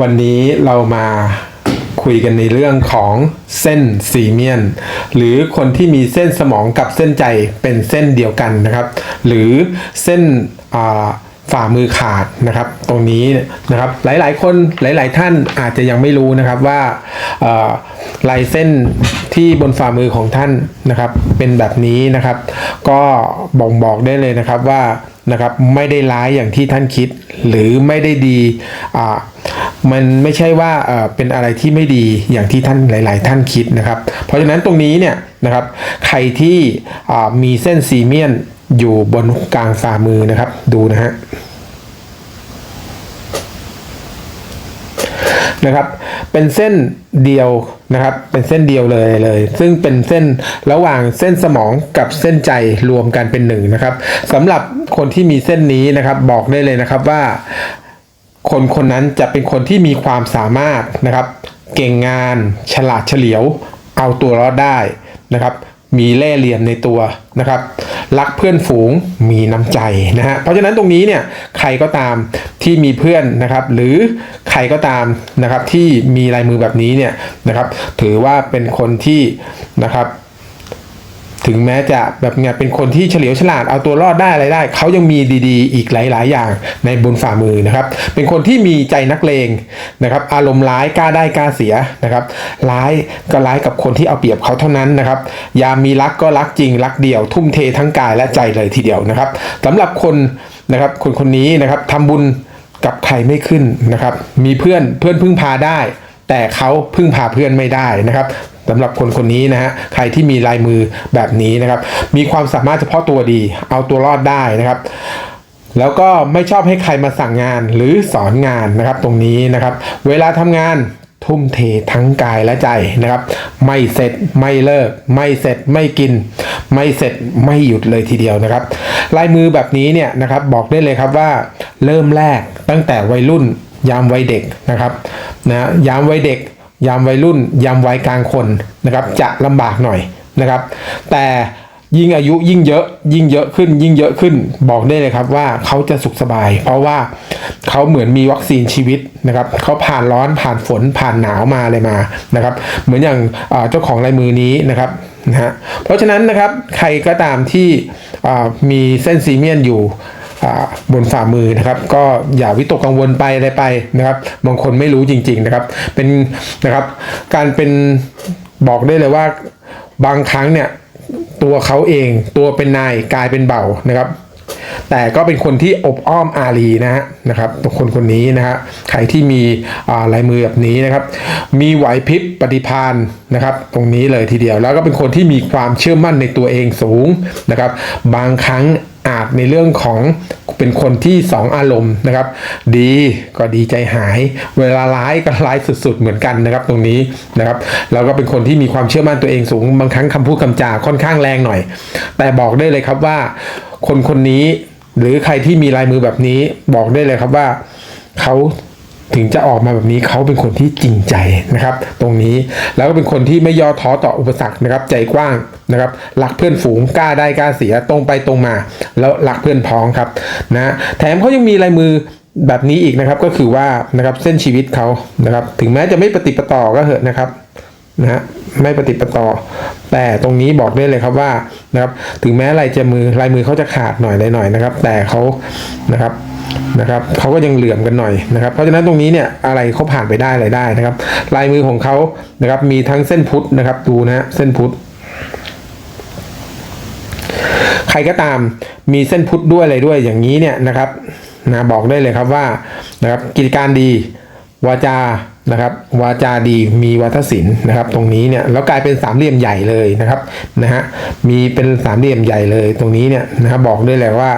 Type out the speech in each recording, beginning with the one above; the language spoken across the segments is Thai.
วันนี้เรามาคุยกันในเรื่องของเส้นสีเมียน หรือคนที่มีเส้นสมองกับเส้นใจเป็นเส้นเดียวกันนะครับ หรือเส้นฝ่ามือขาดนะครับ ตรงนี้นะครับหลายๆ คนหลาย ๆ ท่านอาจจะยังไม่รู้นะครับว่าลายเส้นที่บนฝ่ามือของท่านนะครับ เป็นแบบนี้นะครับ ก็บ่งบอกได้เลยนะครับว่านะครับไม่ได้ร้ายอย่างที่ท่านคิด หรือไม่ได้ดีอ่า มันไม่ใช่ว่าเป็นอะไรที่ไม่ดีอย่างที่ท่านหลาย ๆ ท่านคิดนะครับ เพราะฉะนั้นตรงนี้เนี่ยนะครับใครที่มีเส้นซีเมียนอยู่บนกลางฝ่ามือนะครับ ดูนะฮะนะครับเป็นเส้นเดียวนะครับ เป็นเส้นเดียวเลยเลย ซึ่งเป็นเส้นระหว่างเส้นสมองกับเส้นใจรวมกันเป็นหนึ่งนะครับสำหรับคนที่มีเส้นนี้นะครับบอกได้เลยนะครับว่า คนคนนั้นจะเป็นคนที่มีความสามารถนะครับ เก่งงาน ฉลาดเฉลียว เอาตัวรอดได้นะครับ มีเล่เหลี่ยมในตัวนะครับ รักเพื่อนฝูงมีน้ำใจนะฮะเพราะฉะนั้นตรงนี้เนี่ยใครก็ตามที่มีเพื่อนนะครับ หรือใครก็ตามนะครับที่มีลายมือแบบนี้เนี่ยนะครับ ถือว่าเป็นคนที่นะครับ ถึงแม้จะแบบเนี่ยเป็นคนที่เฉลียวฉลาดเอาตัวรอดได้อะไรได้ เขายังมีดีๆ อีกหลาย ๆ อย่างในบนฝ่ามือนะครับ เป็นคนที่มีใจนักเลงนะครับ อารมณ์ร้ายกล้าได้กล้าเสียนะครับ ร้ายก็ร้ายกับคนที่เอาเปรียบเขาเท่านั้นนะครับ ยามมีรักก็รักจริงรักเดียว ทุ่มเททั้งกายและใจเลยทีเดียวนะครับสำหรับคนนะครับคนคนนี้นะครับทำบุญกับใครไม่ขึ้นนะครับ มีเพื่อนเพื่อนพึ่งพาได้ แต่เขาพึ่งพาเพื่อนไม่ได้นะครับ สำหรับคนคนนี้นะฮะใครที่มีลายมือแบบนี้นะครับ มีความสามารถเฉพาะตัวดี เอาตัวรอดได้นะครับ แล้วก็ไม่ชอบให้ใครมาสั่งงานหรือสอนงานนะครับ ตรงนี้นะครับ เวลาทำงานทุ่มเททั้งกายและใจนะครับ ไม่เสร็จไม่เลิก ไม่เสร็จไม่กิน ไม่เสร็จไม่หยุดเลยทีเดียวนะครับ ลายมือแบบนี้เนี่ยนะครับบอกได้เลยครับว่าเริ่มแรกตั้งแต่วัยรุ่นยามวัยเด็กนะครับนะยามวัยเด็ก ยามวัยรุ่น ยามวัยกลางคนนะครับ จะลำบากหน่อยนะครับ แต่ยิ่งอายุยิ่งเยอะยิ่งเยอะขึ้น ยิ่งเยอะขึ้นบอกได้เลยครับว่าเขาจะสุขสบาย เพราะว่าเขาเหมือนมีวัคซีนชีวิตนะครับเขาผ่านร้อนผ่านฝนผ่านหนาวมาอะไรมานะครับ เหมือนอย่างอ่าเจ้าของลายมือนี้นะครับนะฮะเพราะฉะนั้นนะครับใครก็ตามที่อ่ามีเส้นซีเมียนอยู่อ่า บนฝ่ามือนะครับก็อย่าวิตกกังวลไปอะไรไปนะครับบางคนไม่รู้จริง ๆนะครับ เป็นนะครับการเป็นบอกได้เลยว่าบางครั้งเนี่ยตัวเขาเองตัวเป็นนายกลายเป็นเบานะครับ แต่ก็เป็นคนที่อบอ้อมอารีนะฮะนะครับตัวคนคนนี้นะฮะใครที่มีลายมือแบบนี้นะครับ มีไหวพริบปฏิภาณนะครับ ตรงนี้เลยทีเดียวแล้วก็เป็นคนที่มีความเชื่อมั่นในตัวเองสูงนะครับ บางครั้ง อาจในเรื่องของเป็นคนที่สองอารมณ์นะครับ ดีก็ดีใจหาย เวลาร้ายก็ร้ายสุดๆเหมือนกันนะครับตรงนี้นะครับแล้วก็เป็นคนที่มีความเชื่อมั่นตัวเองสูง บางครั้งคำพูดคำจาค่อนข้างแรงหน่อย แต่บอกได้เลยครับว่า คนคนนี้หรือใครที่มีลายมือแบบนี้บอกได้เลยครับว่าเขา ถึงจะออกมาแบบนี้เขาเป็นคนที่จริงใจนะครับ ตรงนี้แล้วก็เป็นคนที่ไม่ย่อท้อต่ออุปสรรคนะครับ ใจกว้างนะครับรักเพื่อนฝูงกล้าได้กล้าเสียตรงไปตรงมา แล้วรักเพื่อนพ้องครับนะแถมเขายังมีลายมือแบบนี้อีกนะครับก็คือว่านะครับเส้นชีวิตเขานะครับ ถึงแม้จะไม่ปฏิปต่อก็เหอะนะครับนะฮะไม่ปฏิปต่อ แต่ตรงนี้บอกได้เลยครับว่านะครับถึงแม้ลายจะมือลายมือเขาจะขาดหน่อยเลยหน่อยนะครับ แต่เขานะครับ นะครับเขาก็ยังเหลื่อมกันหน่อยนะครับ เพราะฉะนั้นตรงนี้เนี่ยอะไรเขาผ่านไปได้อะไรได้นะครับ ลายมือของเขานะครับมีทั้งเส้นพุทธนะครับดูนะฮะเส้นพุทธใครก็ตามมีเส้นพุทธด้วยอะไรด้วยอย่างนี้เนี่ยนะครับนะบอกได้เลยครับว่านะครับกิจการดีวาจา นะครับวาจาดีมีวัฒศิลป์นะครับตรงนี้เนี่ยแล้วกลายเป็นสามเหลี่ยมใหญ่เลยนะครับนะฮะมีเป็นสามเหลี่ยมใหญ่เลยตรงนี้เนี่ยนะครับบอกได้เลยว่า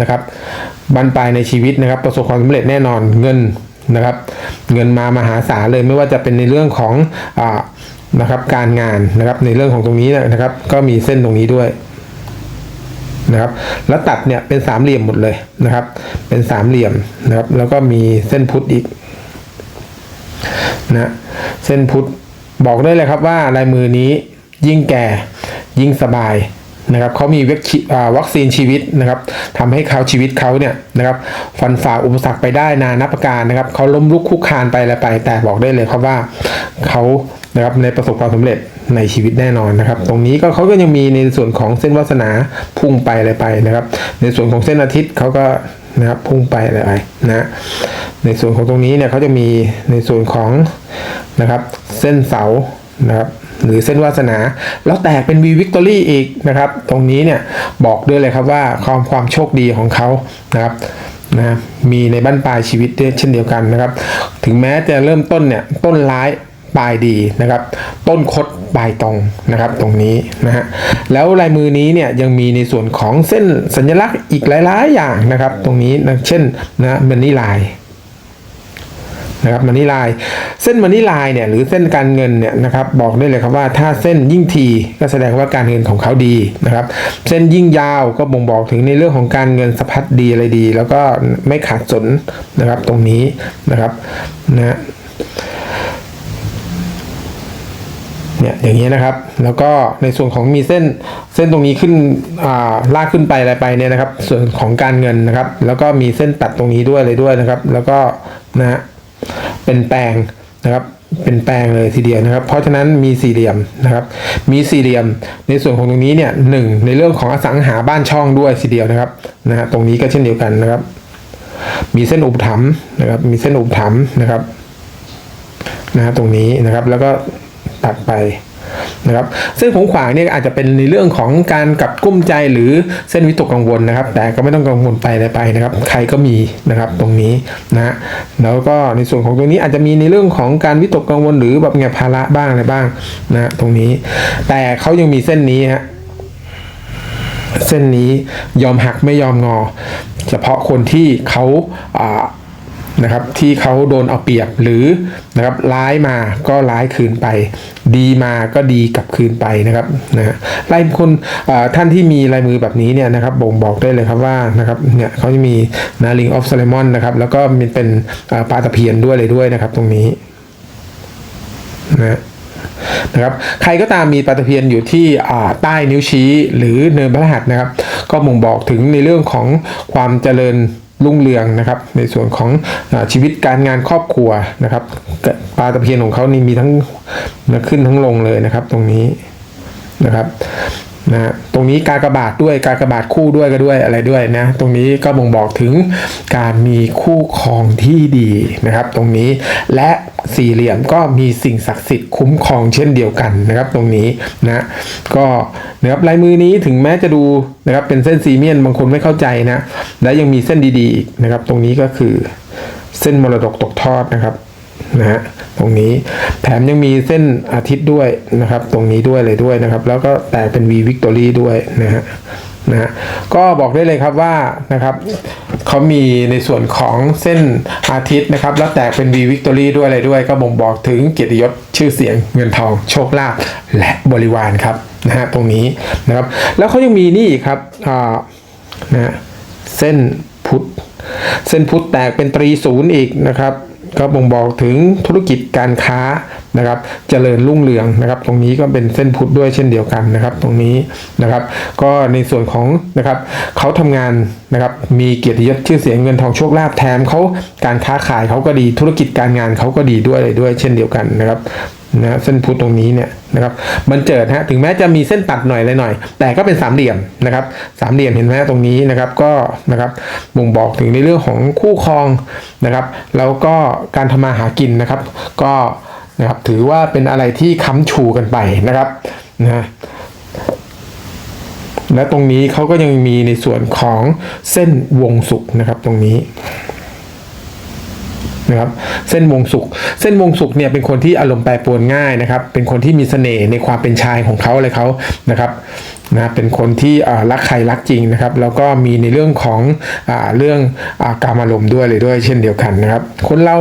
นะครับบรรปลายในชีวิตนะครับประสบความสำเร็จแน่นอนเงินนะครับเงินมามหาศาลเลยไม่ว่าจะเป็นในเรื่องของอ่านะครับการงานนะครับในเรื่องของตรงนี้นะครับ ก็มีเส้นตรงนี้ด้วยนะครับแล้วตัดเนี่ยเป็นสามเหลี่ยมหมดเลยนะครับ เป็นสามเหลี่ยมนะครับแล้วก็มีเส้นพุทธอีก นะเส้นพุทธบอกได้เลยครับว่าลายมือนี้ยิ่งแก่ยิ่งสบายนะครับเขามีวัคซีอ่าวัคซีนชีวิตนะครับทำให้เขาชีวิตเขาเนี่ยนะครับฟันฝ่าอุปสรรคไปได้นานับประการนะครับเขาล้มลุกคลุกคลานไปอะไรไป แต่บอกได้เลยครับว่าเขานะครับในประสบความสำเร็จในชีวิตแน่นอนนะครับ ตรงนี้ก็เขาก็ยังมีในส่วนของเส้นวาสนาพุ่งไปอะไรไปนะครับ ในส่วนของเส้นอาทิตย์เขาก็นะครับพุ่งไปอะไรไปนะ ในส่วนของตรงนี้เนี่ยเขาจะมีในส่วนของนะครับเส้นเสานะครับหรือเส้นวาสนา แล้วแตกเป็นวีวิกตอรี่อีกนะครับ ตรงนี้เนี่ยบอกด้วยเลยครับว่าความความโชคดีของเขานะครับนะมีในบ้านปลายชีวิตเช่นเดียวกันนะครับ ถึงแม้จะเริ่มต้นเนี่ยต้นร้ายปลายดีนะครับ ต้นคดปลายตรงนะครับตรงนี้นะฮะแล้วลายมือนี้เนี่ยยังมีในส่วนของเส้นสัญลักษณ์อีกหลายๆอย่างนะครับ ตรงนี้นะเช่นนะมันนี่ลาย นะครับมันนี่ลายเส้นมันนี่ลายเนี่ยหรือเส้นการเงินเนี่ยนะครับบอกได้เลยครับว่าถ้าเส้นยิ่งทีก็แสดงว่าการเงินของเขาดีนะครับ เส้นยิ่งยาวก็บ่งบอกถึงในเรื่องของการเงินสะพัดดีอะไรดี แล้วก็ไม่ขาดสนนะครับตรงนี้นะครับนะเนี่ยอย่างนี้นะครับ แล้วก็ในส่วนของมีเส้นเส้นตรงนี้ขึ้นอ่าลากขึ้นไปอะไรไปเนี่ยนะครับ ส่วนของการเงินนะครับ แล้วก็มีเส้นตัดตรงนี้ด้วยเลยด้วยนะครับ แล้วก็นะฮะ เป็นแปลงนะครับเป็นแปลงเลยทีเดียวนะครับ เพราะฉะนั้นมีสี่เหลี่ยมนะครับ มีสี่เหลี่ยมในส่วนของตรงนี้เนี่ยหนึ่งในเรื่องของอสังหาบ้านช่องด้วยสีเดียวนะครับนะฮะตรงนี้ก็เช่นเดียวกันนะครับ มีเส้นอุปถัมภ์นะครับ มีเส้นอุปถัมภ์นะครับนะฮะตรงนี้นะครับแล้วก็ตัดไป นะครับเส้นของขวางเนี่ยอาจจะเป็นในเรื่องของการกับกุ้มใจหรือเส้นวิตกกังวลนะครับ แต่ก็ไม่ต้องกังวลไปอะไรไปนะครับ ใครก็มีนะครับตรงนี้นะแล้วก็ในส่วนของตรงนี้อาจจะมีในเรื่องของการวิตกกังวลหรือแบบไงภาระบ้างอะไรบ้างนะฮะตรงนี้ แต่เขายังมีเส้นนี้ฮะเส้นนี้ยอมหักไม่ยอมงอ เฉพาะคนที่เขาอ่านะครับที่เขาโดนเอาเปรียบหรือนะครับร้ายมาก็ร้ายคืนไป ดีมาก็ดีกลับคืนไปนะครับนะลายคนท่านที่มีลายมือแบบนี้เนี่ยนะครับบ่งบอกได้เลยครับว่านะครับเนี่ยเขาจะมีนาลิงออฟซเลมอนนะครับแล้วก็มีเป็นปลาตะเพียนด้วยเลยด้วยนะครับ ตรงนี้นะนะครับใครก็ตามมีปลาตะเพียนอยู่ที่ใต้นิ้วชี้หรือเนินพระหัสนะครับ ก็บ่งบอกถึงในเรื่องของความเจริญ รุ่งเรืองนะครับ ในส่วนของอชีวิตการงานครอบครัวนะครับปลาตะเพียนของเขานี่มีทั้งขึ้นทั้งลงเลยนะครับ ตรงนี้นะครับ นะฮะตรงนี้กากบาทด้วยกากบาทคู่ด้วยก็ด้วยอะไรด้วยนะตรงนี้ก็บ่งบอกถึงการมีคู่ครองที่ดีนะครับ ตรงนี้และสี่เหลี่ยมก็มีสิ่งศักดิ์สิทธิ์คุ้มครองเช่นเดียวกันนะครับ ตรงนี้นะก็นะครับลายมือนี้ถึงแม้จะดูนะครับเป็นเส้นซีเมียนบางคนไม่เข้าใจนะและยังมีเส้นดีๆอีกนะครับ ตรงนี้ก็คือเส้นมรดกตกทอดนะครับ นะฮะตรงนี้แถมยังมีเส้นอาทิตย์ด้วยนะครับ ตรงนี้ด้วยเลยด้วยนะครับ แล้วก็แตกเป็น V Victory ด้วยนะฮะนะฮะก็บอกได้เลยครับว่านะครับเขามีในส่วนของเส้นอาทิตย์นะครับ แล้วแตกเป็น V Victory ด้วยอะไรด้วย ก็บ่งบอกถึงเกียรติยศชื่อเสียงเงินทองโชคลาภและบริวารครับนะฮะตรงนี้นะครับ แล้วเขายังมีนี่อีกครับอ่านะฮะเส้นพุทธเส้นพุทธแตกเป็นตรีศูนย์อีกนะครับ ก็บ่งบอกถึงธุรกิจการค้านะครับเจริญรุ่งเรืองนะครับ ตรงนี้ก็เป็นเส้นพุทธด้วยเช่นเดียวกันนะครับ ตรงนี้นะครับ ก็ในส่วนของนะครับเขาทำงานนะครับมีเกียรติยศชื่อเสียงเงินทองโชคลาภแถมเขาการค้าขายเขาก็ดีธุรกิจการงานเขาก็ดีด้วยเลยด้วยเช่นเดียวกันนะครับ นะเส้นพุทธตรงนี้เนี่ยนะครับมันเจิดฮะถึงแม้จะมีเส้นตัดหน่อยเลยหน่อย แต่ก็เป็นสามเหลี่ยมนะครับสามเหลี่ยมเห็นไหมตรงนี้นะครับก็นะครับบ่งบอกถึงในเรื่องของคู่ครองนะครับ แล้วก็การทำมาหากินนะครับ ก็นะครับถือว่าเป็นอะไรที่ค้ำชูกันไปนะครับนะและตรงนี้เขาก็ยังมีในส่วนของเส้นวงสุกนะครับตรงนี้ นะครับเส้นวงสุกเส้นวงสุกเนี่ยเป็นคนที่อารมณ์แปรปรวนง่ายนะครับ เป็นคนที่มีเสน่ห์ในความเป็นชายของเขาอะไรเขานะครับนะเป็นคนที่รักใครรักจริงนะครับ แล้วก็มีในเรื่องของอเรื่องอาการอารมณ์ด้วยเลยด้วยเช่นเดียวกันนะครับ คนเรา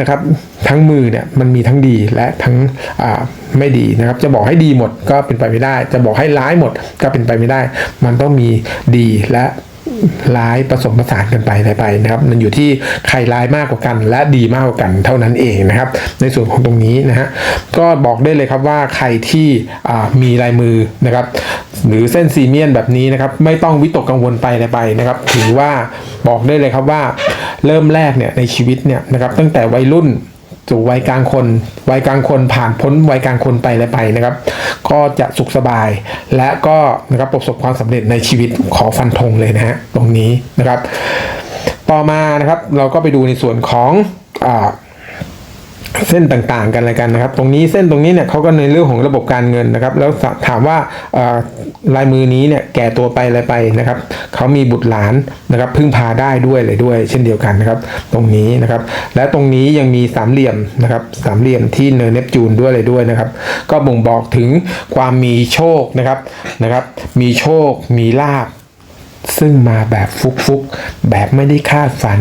นะครับทั้งมือเนี่ยมันมีทั้งดีและทั้งไม่ดีนะครับ จะบอกให้ดีหมดก็เป็นไปไม่ได้ จะบอกให้ร้ายหมดก็เป็นไปไม่ได้ มันต้องมีดีและ ร้ายผสมผสานกันไปอะไรไปนะครับ มันอยู่ที่ใครร้ายมากกว่ากัน และดีมากกว่ากันเท่านั้นเองนะครับ ในส่วนของตรงนี้นะฮะก็บอกได้เลยครับว่าใครที่มีลายมือนะครับหรือเส้นซีเมียนแบบนี้นะครับ ไม่ต้องวิตกกังวลไปอะไรไปนะครับ ถือว่าบอกได้เลยครับว่าเริ่มแรกเนี่ยในชีวิตเนี่ยนะครับตั้งแต่วัยรุ่น สู่วัยกลางคนวัยกลางคนผ่านพ้นวัยกลางคนไปแล้วไปนะครับ ก็จะสุขสบาย และก็นะครับประสบความสำเร็จในชีวิตขอฟันธงเลยนะฮะตรงนี้นะครับ ต่อมานะครับเราก็ไปดูในส่วนของอ่า เส้นต่างๆกันอะไรกันนะครับ ตรงนี้เส้นตรงนี้เนี่ยเขาก็ในเรื่องของระบบการเงินนะครับ แล้วถามว่าลายมือนี้เนี่ยแก่ตัวไปอะไรไปนะครับเขามีบุตรหลานนะครับพึ่งพาได้ด้วยเลยด้วย เช่นเดียวกันนะครับ ตรงนี้นะครับ และตรงนี้ยังมีสามเหลี่ยมนะครับสามเหลี่ยมที่เนินเนปจูนด้วยเลยด้วยนะครับ ก็บ่งบอกถึงความมีโชคนะครับนะครับ มีโชคมีลาภ ซึ่งมาแบบฟุกๆ แบบไม่ได้คาดฝัน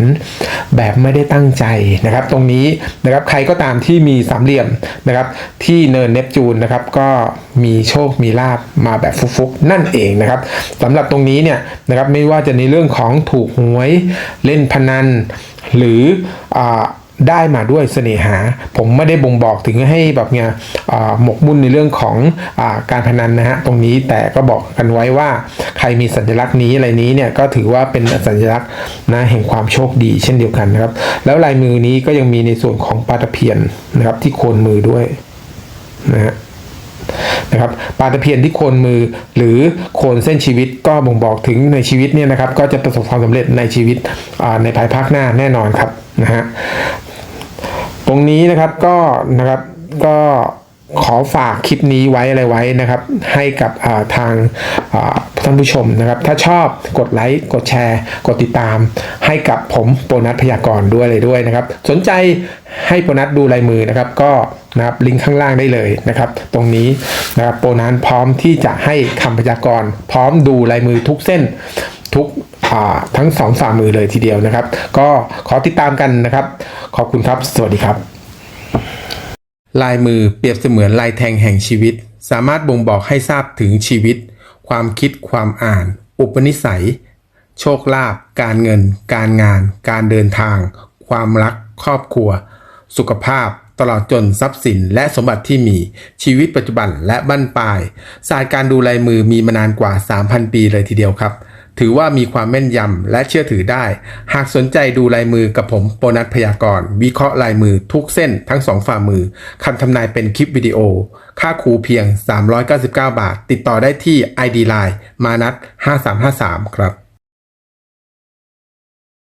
แบบไม่ได้ตั้งใจนะครับ ตรงนี้นะครับใครก็ตามที่มีสามเหลี่ยมนะครับ ที่เนินเนปจูนนะครับก็มีโชคมีลาบมาแบบฟุกๆ นั่นเองนะครับสำหรับตรงนี้เนี่ยนะครับไม่ว่าจะในเรื่องของถูกหวยเล่นพนัน หรืออ ได้มาด้วยเสน่หา ผมไม่ได้บ่งบอกถึงให้แบบเนี่ยหมกมุ่นในเรื่องของอการพนันนะฮะตรงนี้แต่ก็บอกกันไว้ว่าใครมีสัญลักษณ์นี้อะไรนี้เนี่ยก็ถือว่าเป็นสัญลักษณ์นะแห่งความโชคดีเช่นเดียวกันนะครับ แล้วลายมือนี้ก็ยังมีในส่วนของปลาตะเพียนนะครับที่โคนมือด้วยนะฮะนะครับปลาตะเพียนที่โคนมือหรือโคนเส้นชีวิตก็บ่งบอกถึงในชีวิตเนี่ยนะครับ ก็จะประสบความสำเร็จในชีวิตในภายภาคหน้าแน่นอนครับนะฮะ ตรงนี้นะครับก็นะครับก็ขอฝากคลิปนี้ไว้อะไรไว้นะครับ ให้กับทางท่านผู้ชมนะครับ ถ้าชอบกดไลค์กดแชร์ กดติดตาม ให้กับผมโปรนัทพยากรด้วยเลยด้วยนะครับ สนใจให้โปรนัทดูลายมือนะครับ ก็นะครับลิงก์ข้างล่างได้เลยนะครับ ตรงนี้นะครับโปรนัทพร้อมที่จะให้คำพยากรณ์พร้อมดูลายมือทุกเส้น ทุกอ่าทั้งสองฝ่ามือเลยทีเดียวนะครับ ก็ขอติดตามกันนะครับ ขอบคุณครับ สวัสดีครับ ลายมือเปรียบเสมือนลายแทงแห่งชีวิต สามารถบ่งบอกให้ทราบถึงชีวิต ความคิดความอ่าน อุปนิสัย โชคลาภการเงิน การงาน การเดินทาง ความรัก ครอบครัว สุขภาพตลอดจนทรัพย์สินและสมบัติที่มีชีวิตปัจจุบันและบั้นปลาย ศาสตร์การดูลายมือมีมานานกว่า 3,000 ปีเลยทีเดียวครับ ถือว่ามีความแม่นยำและเชื่อถือได้ หากสนใจดูลายมือกับผมโปรนัทพยากรณ์วิเคราะห์ลายมือทุกเส้นทั้งสองฝ่ามือคำทำนายเป็นคลิปวิดีโอ ค่าครูเพียง 399 บาท ติดต่อได้ที่ ID Line มานัท5353 ครับ